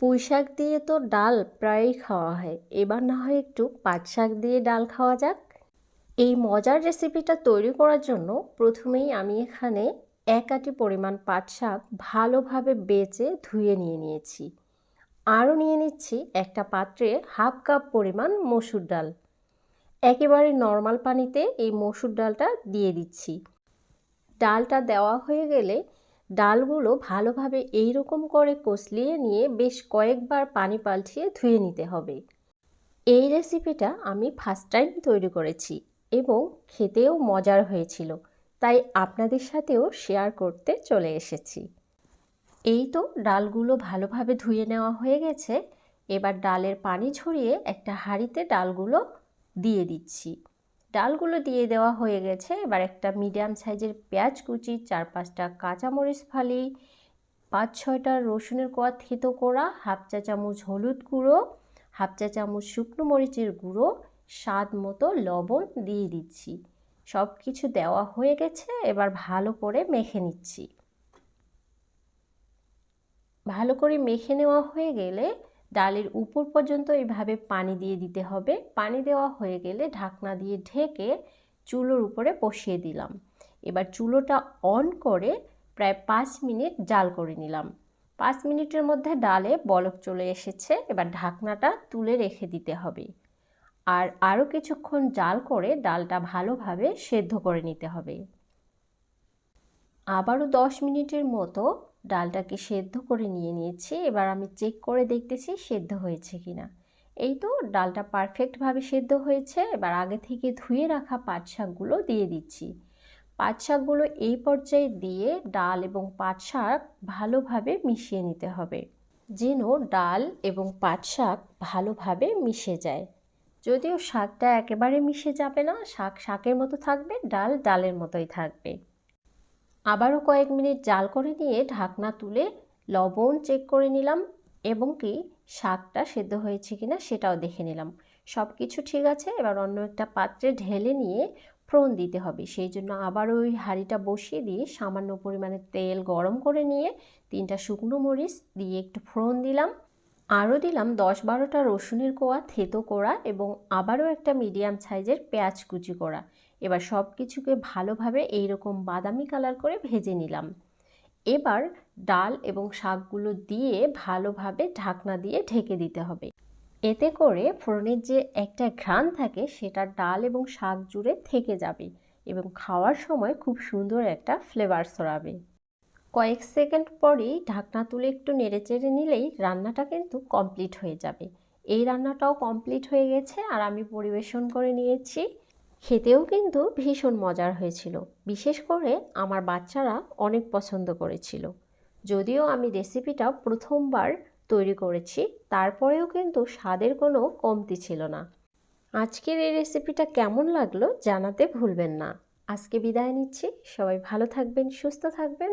পুঁই শাক দিয়ে তো ডাল প্রায়ই খাওয়া হয়। এবার না হয় একটু পাট শাক দিয়ে ডাল খাওয়া যাক। এই মজার রেসিপিটা তৈরি করার জন্য প্রথমেই আমি এখানে এক আটি পরিমাণ পাট শাক ভালোভাবে বেচে ধুয়ে নিয়ে নিয়েছি। আরও নিয়ে নিচ্ছি একটা পাত্রে হাফ কাপ পরিমাণ মসুর ডাল। একেবারে নর্মাল পানিতে এই মসুর ডালটা দিয়ে দিচ্ছি। ডালটা দেওয়া হয়ে গেলে ডালগুলো ভালোভাবে এই রকম করে কষলিয়ে নিয়ে বেশ কয়েকবার পানি পাল্টিয়ে ধুয়ে নিতে হবে। এই রেসিপিটা আমি ফার্স্ট টাইম তৈরি করেছি এবং খেতেও মজার হয়েছিল, তাই আপনাদের সাথেও শেয়ার করতে চলে এসেছি। এই তো ডালগুলো ভালোভাবে ধুয়ে নেওয়া হয়ে গেছে, এবার ডালের পানি ঝরিয়ে একটা হাঁড়িতে ডালগুলো দিয়ে দিচ্ছি। ডালগুলো দিয়ে দেওয়া হয়ে গেছে। এবার একটা মিডিয়াম সাইজের পেঁয়াজ কুচি, চার পাঁচটা কাঁচামরিচ ফালি, পাঁচ ছয়টা রসুনের কোয়া থেতো করা হাফ চা চামচ হলুদ গুঁড়ো, হাফ চা চামচ শুকনো মরিচের গুঁড়ো, স্বাদ মতো লবণ দিয়ে দিচ্ছি। সব কিছু দেওয়া হয়ে গেছে, এবার ভালো করে মেখে নিচ্ছি। ভালো করে মেখে নেওয়া হয়ে গেলে ডালের উপর পর্যন্ত এইভাবে পানি দিয়ে দিতে হবে। পানি দেওয়া হয়ে গেলে ঢাকনা দিয়ে ঢেকে চুলোর উপরে বসিয়ে দিলাম। এবার চুলোটা অন করে প্রায় পাঁচ মিনিট জাল করে নিলাম। পাঁচ মিনিটের মধ্যে ডালে বলক চলে এসেছে। এবার ঢাকনাটা তুলে রেখে দিতে হবে। আর আরও কিছুক্ষণ জাল করে ডালটা ভালোভাবে সেদ্ধ করে নিতে হবে। আবারও দশ মিনিটের মতো ডালটাকে সেদ্ধ করে নিয়ে নিয়েছি। এবার আমি চেক করে দেখতেছি সেদ্ধ হয়েছে কি না এই তো ডালটা পারফেক্টভাবে সেদ্ধ হয়েছে। এবার আগে থেকে ধুয়ে রাখা পাট শাকগুলো দিয়ে দিচ্ছি। পাট শাকগুলো এই পর্যায়ে দিয়ে ডাল এবং পাট শাক ভালোভাবে মিশিয়ে নিতে হবে। যেন ডাল এবং পাট শাক ভালোভাবে মিশে যায়। যদিও শাকটা একেবারে মিশে যাবে না, শাক শাকের মতো থাকবে, ডাল ডালের মতোই থাকবে। আবারও কয়েক মিনিট জাল করে নিয়ে ঢাকনা তুলে লবণ চেক করে নিলাম এবং কি শাকটা সেদ্ধ হয়েছে কিনা সেটাও দেখে নিলাম। সব কিছু ঠিক আছে, এবার অন্য একটা পাত্রে ঢেলে নিয়ে ফোড়ন দিতে হবে। সেই জন্য আবার ওই হাঁড়িটা বসিয়ে দিয়ে সামান্য পরিমাণে তেল গরম করে নিয়ে তিনটা শুকনো মরিচ দিয়ে একটু ফোড়ন দিলাম। আরও দিলাম দশ বারোটা রসুনের কোয়া, থেতো করা এবং আবারও একটা মিডিয়াম সাইজের পেঁয়াজ কুচি করা এবার সব কিছুকে ভালোভাবে এইরকম বাদামি কালার করে ভেজে নিলাম। এবার ডাল এবং শাকগুলো দিয়ে ভালোভাবে ঢাকনা দিয়ে ঢেকে দিতে হবে। এতে করে ফোড়নের যে একটা ঘ্রাণ থাকে সেটা ডাল এবং শাক জুড়ে থেকে যাবে এবং খাওয়ার সময় খুব সুন্দর একটা ফ্লেভার ছড়াবে। কয়েক সেকেন্ড পরেই ঢাকনা তুলে একটু নেড়ে চেড়ে নিলেই রান্নাটা কিন্তু কমপ্লিট হয়ে যাবে। এই রান্নাটাও কমপ্লিট হয়ে গেছে আর আমি পরিবেশন করে নিয়েছি। খেতেও কিন্তু ভীষণ মজার হয়েছিল। বিশেষ করে আমার বাচ্চারা অনেক পছন্দ করেছিল। যদিও আমি রেসিপিটা প্রথমবার তৈরি করেছি, তারপরেও কিন্তু স্বাদের কোনো কমতি ছিল না। আজকের এই রেসিপিটা কেমন লাগল জানাতে ভুলবেন না। আজকে বিদায় নিচ্ছি। সবাই ভালো থাকবেন, সুস্থ থাকবেন।